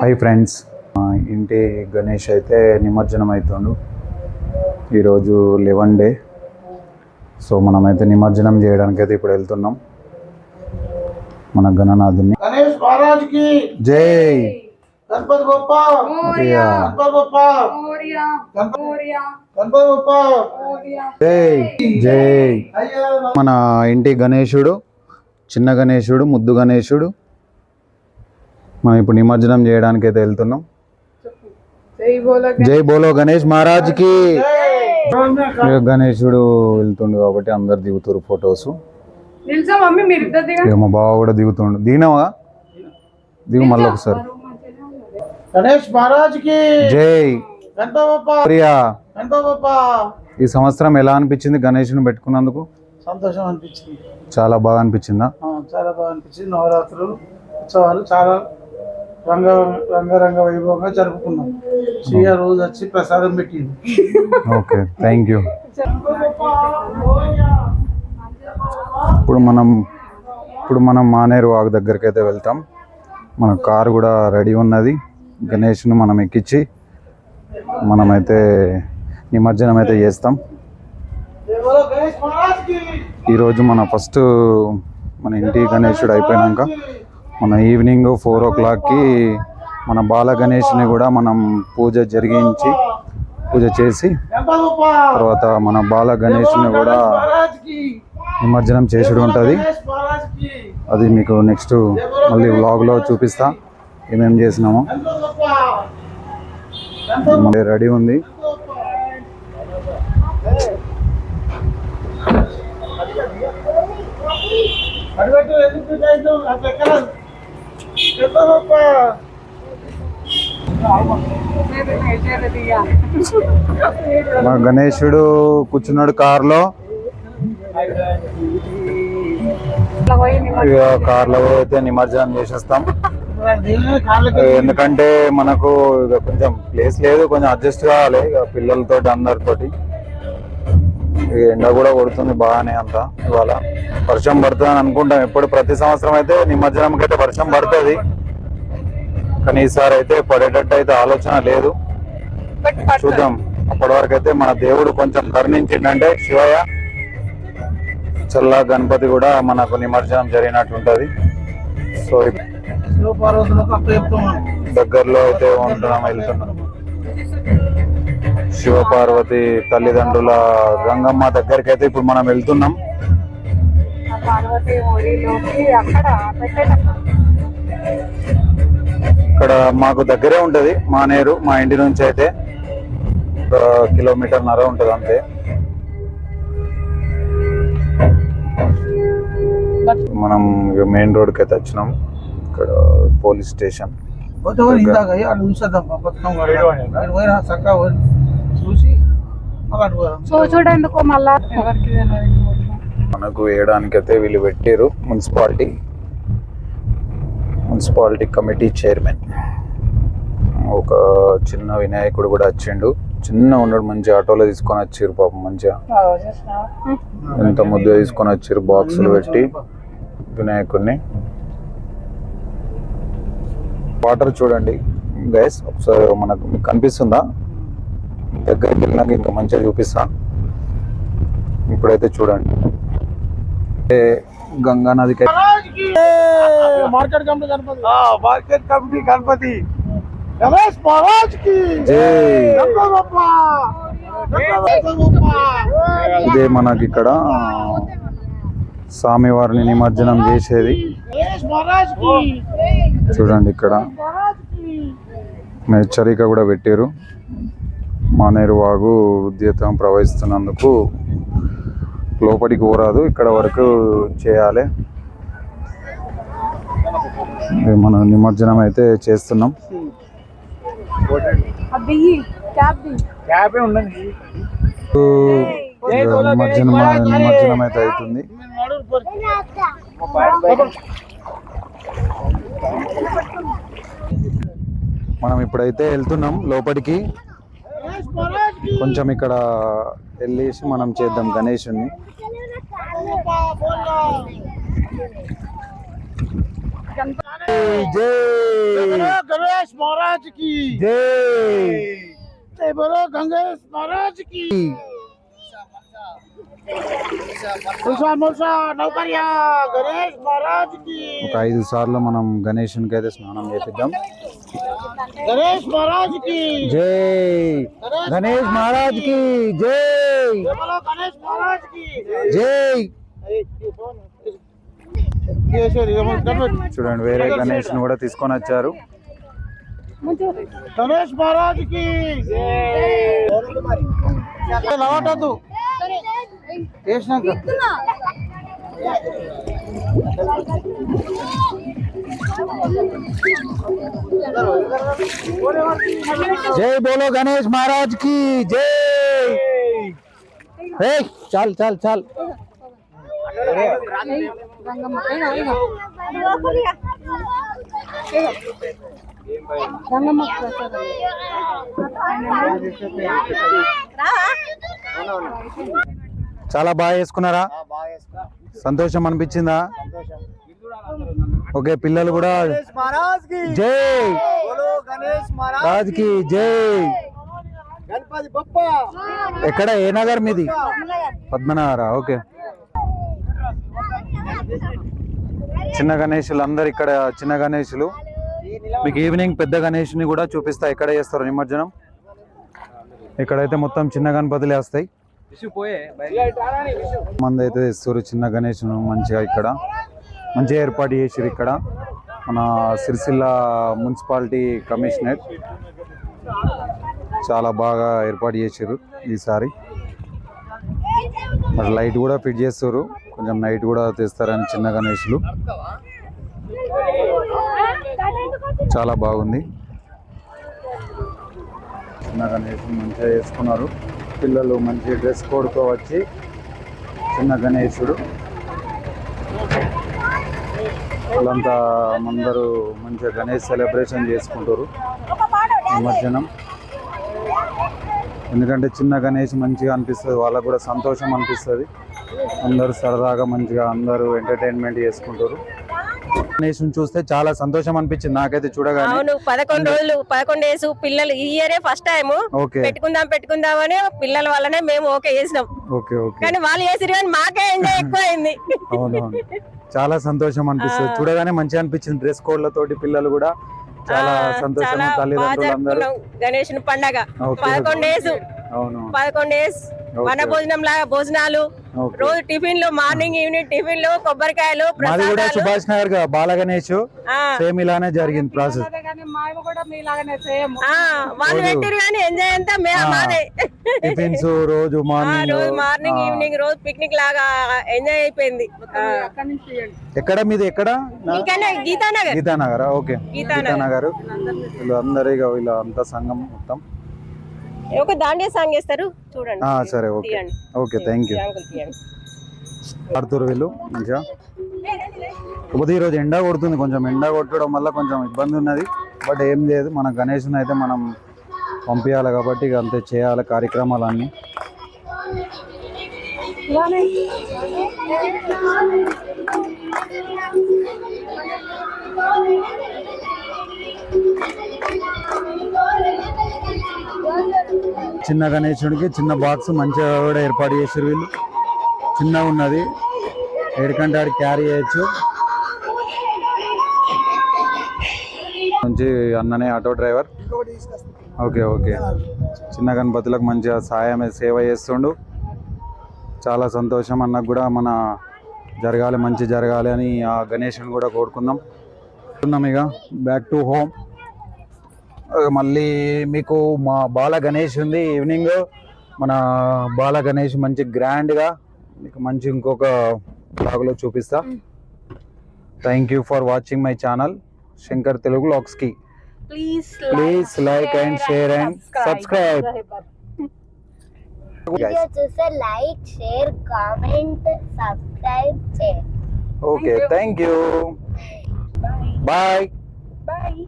Hi friends మా ఇంటి గణేష్ అయితే నిమజ్జనం అవుతుండు ఈరోజు లెవెన్ డే. సో మనమైతే నిమజ్జనం చేయడానికి అయితే ఇప్పుడు వెళ్తున్నాం. మన గణనాథుని. జై. గణపతి. గణపతి మోరియా. జై. జై. మన ఇంటి గణేశుడు చిన్న గణేశుడు ముద్దు గణేశుడు మనం ఇప్పుడు నిమజ్జనం చేయడానికి అయితే వెళ్తున్నాం. జై బోలో జై బోలో గణేష్ మహారాజ్కి. గణేశుడు వెళ్తుండు కాబట్టి అందరు దిగుతారు ఫొటోస్. మా బావ కూడా దిగుతుండు. దిగినావా? దిగు మళ్ళీ ఒకసారి. గణేష్ మహారాజ్కి జై ప్రియా. ఈ సంవత్సరం ఎలా అనిపించింది గణేషుని పెట్టుకున్నందుకు? సంతోషం అనిపించింది. చాలా బాగా అనిపించిందా? ఆ, చాలా బాగా అనిపించింది. నవరాత్రులు ఉత్సవాలు చాలా రంగ రంగరంగ వైభవంగా జరుపుకున్నాం. శ్రీయ రోజు వచ్చి ప్రసాదం పెట్టింది. Okay thank you. ఇప్పుడు మనం ఇప్పుడు మనం మానేరు వాగు దగ్గరికి అయితే వెళ్తాం. మన కారు కూడా రెడీ ఉన్నది. గణేష్ను మనం ఎక్కించి మనమైతే నిమజ్జనం అయితే చేస్తాం. ఈరోజు మన ఫస్ట్ మన ఇంటి గణేశుడు అయిపోయినాక మన ఈవినింగ్ ఫోర్ ఓ క్లాక్కి మన బాల గణేష్ని కూడా మనం పూజ జరిగించి పూజ చేసి తర్వాత మన బాల గణేష్ని కూడా నిమజ్జనం చేసుడు ఉంటుంది. అది మీకు నెక్స్ట్ మళ్ళీ వ్లాగ్లో చూపిస్తా ఏమేం చేసినామో. మళ్ళీ రెడీ ఉంది. అడుగట్టు ఎందుకు మా గణేశుడు కూర్చున్నాడు కారులో. ఇక కార్లో అయితే నిమజ్జనం చేసేస్తాం. ఎందుకంటే మనకు ఇక కొంచెం ప్లేస్ లేదు కొంచెం అడ్జస్ట్ కావాలి ఇక పిల్లలతో అందరితోటి. ఎండ కూడా కొడుతుంది బాగానే అంతా ఇవాళ. వర్షం పడుతుంది అని అనుకుంటాం. ఎప్పుడు ప్రతి సంవత్సరం అయితే నిమజ్జనంకి అయితే వర్షం పడుతుంది. కానీ ఈసారి అయితే పడేటట్టు అయితే ఆలోచన లేదు. చూద్దాం. అప్పటి వరకు అయితే మన దేవుడు కొంచెం కరుణించిండంటే శివయ్య చల్ల గణపతి కూడా మనకు నిమజ్జనం జరిగినట్టు ఉంటది. సో దగ్గరలో అయితే ఉంటున్నాం వెళ్తున్నాం. శివపార్వతి తల్లిదండ్రుల గంగమ్మ దగ్గరికి అయితే ఇప్పుడు మనం వెళ్తున్నాం. ఇక్కడ మాకు దగ్గరే ఉంటది మానేరు మా ఇంటి నుంచి అయితే. ఒక కిలోమీటర్ నర ఉంటది అంతే. మనం మెయిన్ రోడ్కి అయితే వచ్చినాం. ఇక్కడ పోలీస్ స్టేషన్. చూడేందుకు మళ్ళా మనకు వేయడానికి అయితే వీళ్ళు పెట్టారు మున్సిపాలిటీ మున్సిపాలిటీ కమిటీ చైర్మన్. ఒక చిన్న వినాయకుడు కూడా వచ్చిండు. చిన్న ఉన్నాడు మంచి ఆటోలో తీసుకొని వచ్చారు పాపం మంచిగా. ఎంత ముద్ద తీసుకొని వచ్చారు బాక్సులు పెట్టి వినాయకుడిని. వాటర్ చూడండి. గైస్ ఒకసారి మనకు మీకు కనిపిస్తుందా? దగ్గరికి వెళ్ళినాక ఇంకా మంచిగా చూపిస్తా. ఇప్పుడైతే చూడండి. గంగా నదికి market committee Ganapati. Market committee Ganapati. Ganesh మహారాజ్కి! ఇదే మనకి ఇక్కడ స్వామివారిని నిమజ్జనం చేసేది. గణేష్ మహారాజ్కి చూడండి ఇక్కడ. హెచ్చరిక కూడా పెట్టారు మానేరు వాగు ఉద్యతం ప్రవహిస్తున్నందుకు లోపలికి పోరాదు ఇక్కడ వరకు చేయాలి. మనం నిమజ్జనం అయితే చేస్తున్నాం. నిమజ్జనం నిమజ్జనం అయితే అవుతుంది. మనం ఇప్పుడైతే వెళ్తున్నాం లోపలికి. కొంచెం ఇక్కడ వెళ్ళేసి మనం చేద్దాం గణేషుని గణేష్ మహారాజ్కి. జై. బరో గంగేష్ మహారాజ్కి. ఒక ఐదు సార్లు మనం గణేష్కి అయితే స్నానం చేపిద్దాం. గణేష్ మహారాజ్కి. జై గణేష్ మహారాజ్కి జై. జై. చూడండి వేరే గణేష్ కూడా తీసుకొని వచ్చారు. గణేష్ మహారాజ్కి. జై ఏ చాల్ చాల్ చాల్ రంగమ్మ ఇగో, ఇగో. రంగమ్మ ప్రసాదం. చాలా బాగా వేసుకున్నారా? సంతోషం అనిపించిందా? ఓకే పిల్లలు కూడా జై! జై! ఎక్కడ? ఏ నగర్ మీది? పద్మనగర ఓకే. చిన్న గణేషులు అందరు ఇక్కడ చిన్న గణేషులు. మీకు ఈవినింగ్ పెద్ద గణేష్ని కూడా చూపిస్తా ఎక్కడ చేస్తారు నిమజ్జనం. ఇక్కడైతే మొత్తం చిన్న గణపతులు వేస్తాయి. మంది అయితే తెస్తారు చిన్న గణేషును మంచిగా ఇక్కడ. మంచిగా ఏర్పాటు చేసిరు ఇక్కడ. మన సిరిసిల్ల మున్సిపాలిటీ కమిషనర్ చాలా బాగా ఏర్పాటు చేసారు ఈసారి. మరి లైట్ కూడా ఫిట్ చేస్తారు. కొంచెం నైట్ కూడా తెస్తారని చిన్న గణేషులు. చాలా బాగుంది. చిన్న గణేషులు మంచిగా చేసుకున్నారు. పిల్లలు మంచి డ్రెస్ కోడ్తో వచ్చి చిన్న గణేశుడు. వాళ్ళంతా అందరూ మంచిగా గణేష్ సెలబ్రేషన్ చేసుకుంటారు. నిమజ్జనం. ఎందుకంటే చిన్న గణేష్ మంచిగా అనిపిస్తుంది వాళ్ళకు కూడా సంతోషం అనిపిస్తుంది. అందరూ సరదాగా మంచిగా అందరూ ఎంటర్టైన్మెంట్ చేసుకుంటారు. గణేష్ చూస్తే చాలా సంతోషం అనిపించింది. నాకైతే చూడగానే. అవును పదకొండు రోజులు పదకొండు డేస్ పిల్లలు ఈ ఇయరే ఫస్ట్ టైం ఓకే. పెట్టుకుందాం పెట్టుకుందాం అని పిల్లల వల్లనే మేము ఓకే చేసినాం. Okay okay. కానీ వాళ్ళు చేసిరు కానీ మాకే ఎంజాయ్ ఎక్కువ అయింది అవునవును. చాలా సంతోషం అనిపిస్తుంది. చూడగానే మంచిగా అనిపించింది డ్రెస్ కోడ్లతోటి పిల్లలు కూడా. చాలా సంతోషం తల్లిదండ్రులు అందరూ. గణేష్ పండగ. పదకొండు డేస్. అవును పదకొండు డేస్ వన భోజనం లాగా భోజనాలు. రోజు టిఫిన్లు మార్నింగ్ ఈవినింగ్ టిఫిన్లు కొబ్బరికాయలు మాది కూడా సుభాష్ నగర్గా బాల గణేష్ ఆ, సేమ్ ఇలానే జరిగింది ప్రాసెస్. వాళ్ళు. పెట్టిరు కానీ ఎంజాయ్ అంతా మాదే. టిఫిన్స్ రోజు మార్నింగ్ రోజు మార్నింగ్ ఈవినింగ్ రోజు పిక్నిక్ లాగా ఎంజాయ్ అయిపోయింది. ఆ. అక్కడి నుంచి ఎక్కడ మీది ఎక్కడ? గీతానగర్ గీతానగర్. ఓకే. గీతానగర్. వీళ్ళు అందరు ఇక వీళ్ళ అంతా సంఘం మొత్తం. ఒక దాండియా సాంగ్ వేస్తారు? చూడండి. ఆ, సరే ఓకే. ఓకే థ్యాంక్ యూ ఆడుతురు వీళ్ళు మంచిగా. కాకపోతే ఈరోజు ఎండ కొడుతుంది కొంచెం ఎండ కొట్టడం వల్ల కొంచెం ఇబ్బంది ఉన్నది. బట్ ఏం లేదు మన గణేష్ని అయితే మనం పంపించాలి కాబట్టి ఇక అంతే చేయాలి కార్యక్రమాలన్నీ. చిన్న గణేశుడికి చిన్న బాక్స్ మంచిగా కూడా ఏర్పాటు చేసారు వీళ్ళు. చిన్నగా ఉన్నది. ఏడుకంటే ఆడి క్యారీ చేయొచ్చు. మంచి అన్ననే ఆటో డ్రైవర్. Okay okay. చిన్న గణపతులకు మంచిగా సాయం సేవ చేస్తుండు. చాలా సంతోషం అన్నకు కూడా మన జరగాలి మంచి జరగాలి అని ఆ గణేష్ని కూడా కోరుకుందాం. ఉన్నాం ఇక. బ్యాక్ టు హోమ్ మళ్ళీ మీకు మా బాల గణేష్ ఉంది ఈవినింగ్. మన బాల గణేష్ మంచి గ్రాండ్గా మీకు మంచి ఇంకొక బ్లాగ్లో చూపిస్తా. Thank you for watching my channel Shankar Telugu లాక్స్కి please please like and share and subscribe video చూస్తే లైక్ షేర్ కామెంట్ సబ్స్క్రైబ్ చేయండి. Okay thank you bye bye